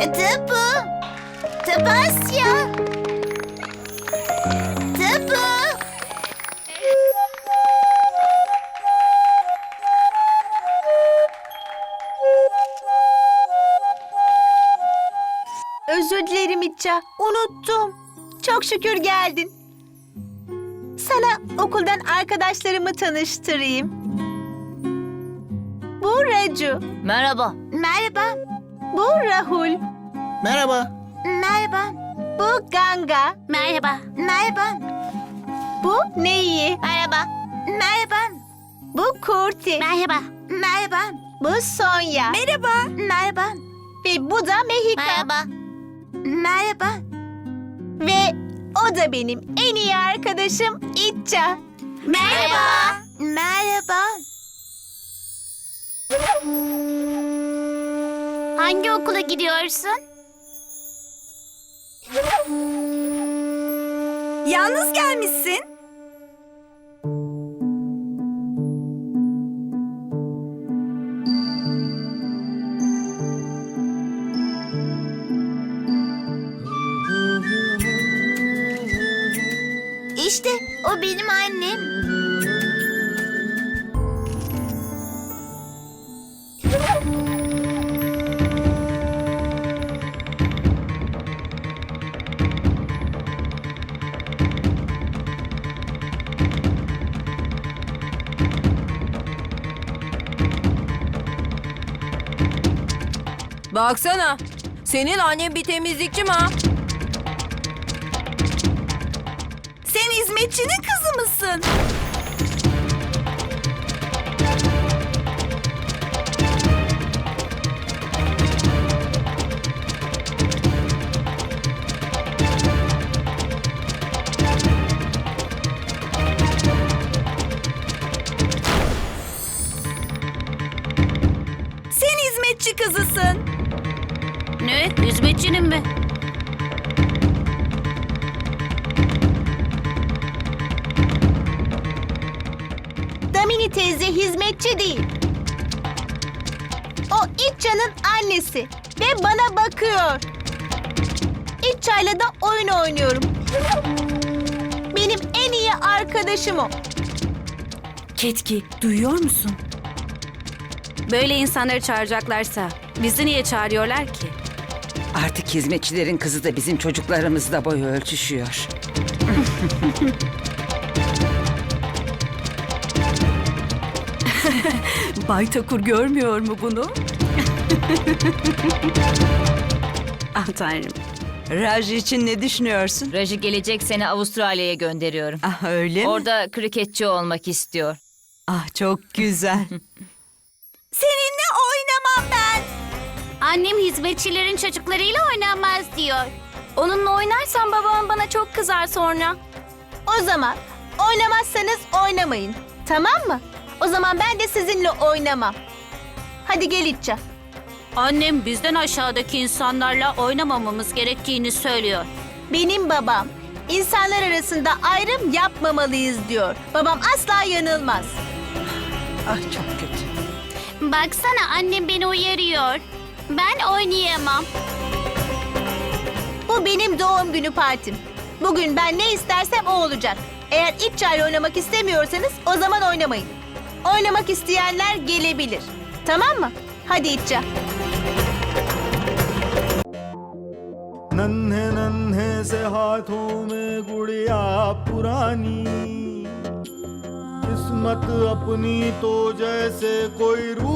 Tıpı. Tıpasya. Tıpı. Özür dilerim İtça. Unuttum. Çok şükür geldin. Sana okuldan arkadaşlarımı tanıştırayım. Bu Raju, Merhaba. Merhaba. bu Rahul, Merhaba. Merhaba. bu Ganga, Merhaba. Merhaba. bu Neyi, Merhaba. Merhaba. bu Kurti, Merhaba. Merhaba. bu Sonya Merhaba. Merhaba. ve bu da Mehika. Merhaba. Merhaba. Ve o da benim en iyi arkadaşım İtça. Merhaba. Merhaba. Hangi okula gidiyorsun? Yalnız gelmişsin. İşte o benim annem. Baksana. Senin annen bir temizlikçi mi ha? Sen hizmetçinin kızı mısın? Sen hizmetçi kızısın. Ne? Hizmetçinin mi? Damini teyze hizmetçi değil. O İtça'nın annesi ve bana bakıyor. İtça'yla da oyun oynuyorum. Benim en iyi arkadaşım o. Ketki, duyuyor musun? Böyle insanları çağıracaklarsa bizi niye çağırıyorlar ki? Artık hizmetçilerin kızı da bizim çocuklarımızla boy ölçüşüyor. Bay Takur görmüyor mu bunu? ah tanrım. Raj için ne düşünüyorsun? Raji gelecek sene Avustralya'ya gönderiyorum. Ah öyle mi? Orada kriketçi olmak istiyor. Ah çok güzel. Seninle oynamam ben. Annem hizmetçilerin çocuklarıyla oynanmaz diyor. Onunla oynarsan babam bana çok kızar sonra. O zaman oynamazsanız oynamayın. Tamam mı? O zaman ben de sizinle oynamam. Hadi gel İtça. Annem bizden aşağıdaki insanlarla oynamamamız gerektiğini söylüyor. Benim babam insanlar arasında ayrım yapmamalıyız diyor. Babam asla yanılmaz. Ah çok kötü. Baksana annem beni uyarıyor. Ben oynayamam. Bu benim doğum günü partim. Bugün ben ne istersem o olacak. Eğer İtça ile oynamak istemiyorsanız o zaman oynamayın. Oynamak isteyenler gelebilir. Tamam mı? Hadi İtça. नन्हे नन्हे से हाथों में गुड़िया पुरानी किस्मत अपनी तो जैसे कोई रूठ